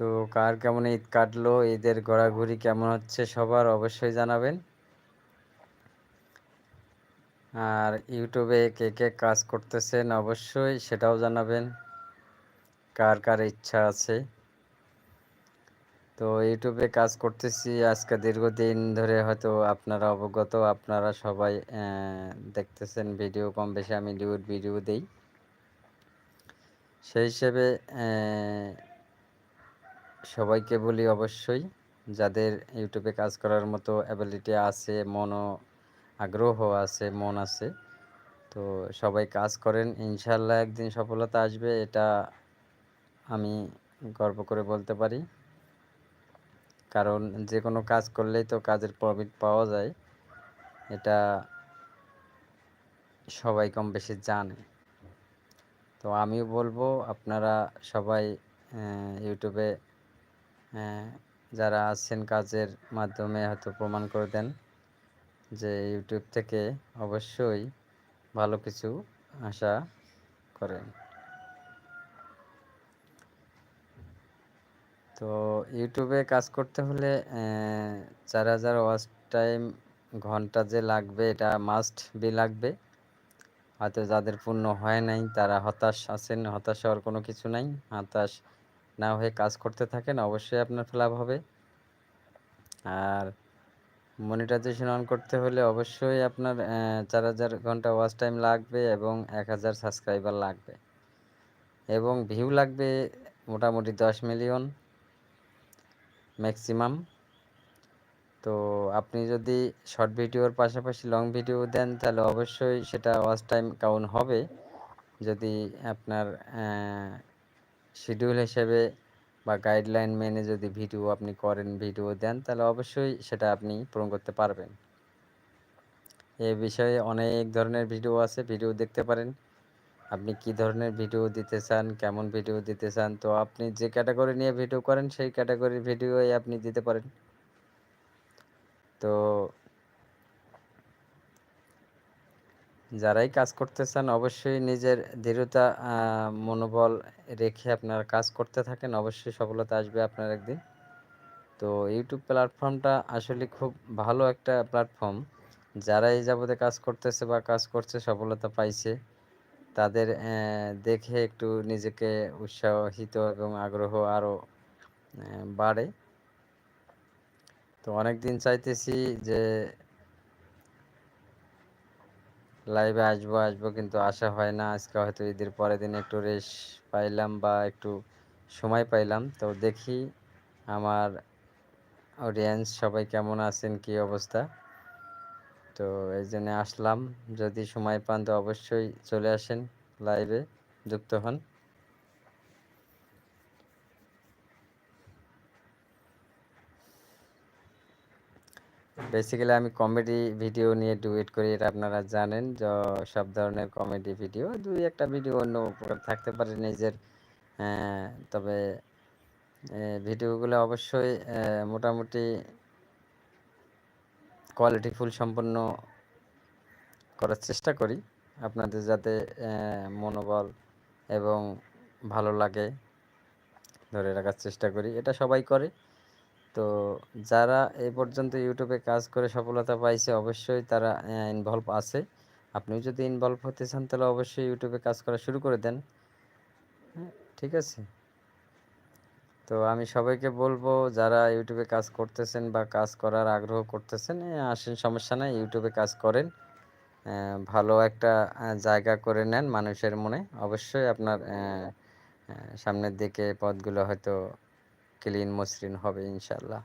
তো কার কেমন ঈদ কাটলো? ঈদের ঘোরাঘুরি কেমন হচ্ছে সবার অবশ্যই জানাবেন। আর ইউটিউবে কে কে কাজ করতেছেন অবশ্যই সেটাও জানাবেন, কার কার ইচ্ছা আছে। তো ইউটিউবে কাজ করতেছি, আজকে দীর্ঘদিন ধরে হয়তো আপনারা অবগত, আপনারা সবাই দেখতেছেন ভিডিও কম বেশি আমি লিউড ভিডিও দিই। সেই হিসেবে সবাইকে বলি অবশ্যই, যাদের ইউটিউবে কাজ করার মতো অ্যাবিলিটি আছে, মনও আগ্রহ আছে, মন আছে, তো সবাই কাজ করেন। ইনশাল্লাহ একদিন সফলতা আসবে, এটা আমি গর্ব করে বলতে পারি। কারণ যে কোনো কাজ করলেই তো কাজের প্রফিট পাওয়া যায়, এটা সবাই কম বেশি জানে। তো আমিও বলব, আপনারা সবাই ইউটিউবে যারা আছেন কাজের মাধ্যমে হয়তো প্রমাণ করে দেন যে ইউটিউব থেকে অবশ্যই ভালো কিছু আশা করেন। তো ইউটিউবে কাজ করতে হলে চার হাজার ওয়াচ টাইম ঘণ্টা যে লাগবে, এটা মাস্ট বি লাগবে। হয়তো যাদের পূর্ণ হয় নাই, তারা হতাশ আছেন, হতাশ হওয়ার কোনো কিছু নাই। হতাশ না হয়ে কাজ করতে থাকেন, অবশ্যই আপনার ফ্লাভ হবে। আর মনিটাইজেশন অন করতে হলে অবশ্যই আপনার চার হাজার ঘণ্টা ওয়াচ টাইম লাগবে এবং এক হাজার সাবস্ক্রাইবার লাগবে। এবং ভিউ লাগবে মোটামুটি দশ মিলিয়ন ম্যাক্সিমাম তো আপনি যদি শর্ট ভিডিওর পাশাপাশি লং ভিডিও দেন, তাহলে অবশ্যই সেটা ওয়াচ টাইম কাউন্ট হবে। যদি আপনার শিডিউল হিসেবে বা গাইডলাইন মেনে যদি ভিডিও আপনি করেন ভিডিও দেন, তাহলে অবশ্যই সেটা আপনি পূরণ করতে পারবেন। এ বিষয়ে অনেক ধরনের ভিডিও আছে ভিডিও দেখতে পারেন। আপনি কি ধরনের ভিডিও দিতে চান, কেমন ভিডিও দিতে চান, তো আপনি যে ক্যাটাগরি নিয়ে ভিডিও করেন, সেই ক্যাটাগরির ভিডিওই আপনি দিতে পারেন। তো যারাই কাজ করতে চান অবশ্যই নিজের দৃঢ়তা মনোবল রেখে আপনার কাজ করতে থাকেন। অবশ্যই সফলতা আসবে আপনার একদিন। তো ইউটিউব প্ল্যাটফর্মটা আসলে খুব ভালো একটা প্ল্যাটফর্ম যারা এই যাবতে কাজ করতেছে বা কাজ করছে, সফলতা পাইছে, তাদের দেখে একটু নিজেকে উৎসাহিত এবং আগ্রহ আরও বাড়ে। তো অনেক দিন চাইতেছি যে লাইভে আসব আসব কিন্তু আসা হয় না। আজকে হয়তো ঈদের পরের দিন একটু রেস্ট পাইলাম বা একটু সময় পাইলাম। তো দেখি আমার অডিয়েন্স সবাই কেমন আছেন, কি অবস্থা? তো এই জন্যে আসলাম। যদি সময় পান তো অবশ্যই চলে আসেন লাইভে যুক্ত হন। বেসিক্যালি আমি কমেডি ভিডিও নিয়ে ডুয়েট করি, এটা আপনারা জানেন। যে, সব ধরনের কমেডি ভিডিও দুই একটা ভিডিও অন্য থাকতে পারে নিজের। তবে ভিডিওগুলো অবশ্যই মোটামুটি কোয়ালিটিফুল সম্পন্ন করার চেষ্টা করি। আপনাদের যাতে মনোবল এবং ভালো লাগে, ধরে রাখার চেষ্টা করি। এটা সবাই করে। তো যারা এই পর্যন্ত ইউটিউবে কাজ করে সফলতা পাইছে, অবশ্যই তারা ইনভলভ আছে। আপনিও যদি ইনভলভ হতে চান, তাহলে অবশ্যই ইউটিউবে কাজ করা শুরু করে দেন। হ্যাঁ ঠিক আছে? তো আমি সবাইকে বলব, যারা ইউটিউবে কাজ করতেছেন বা কাজ করার আগ্রহ করতেছেন আসেন, সমস্যা নাই ইউটিউবে কাজ করেন। ভালো একটা জায়গা করে নেন মানুষের মনে। অবশ্যই আপনার সামনের দিকে পথগুলো হয়তো ক্লিন মসৃণ হবে ইনশাল্লাহ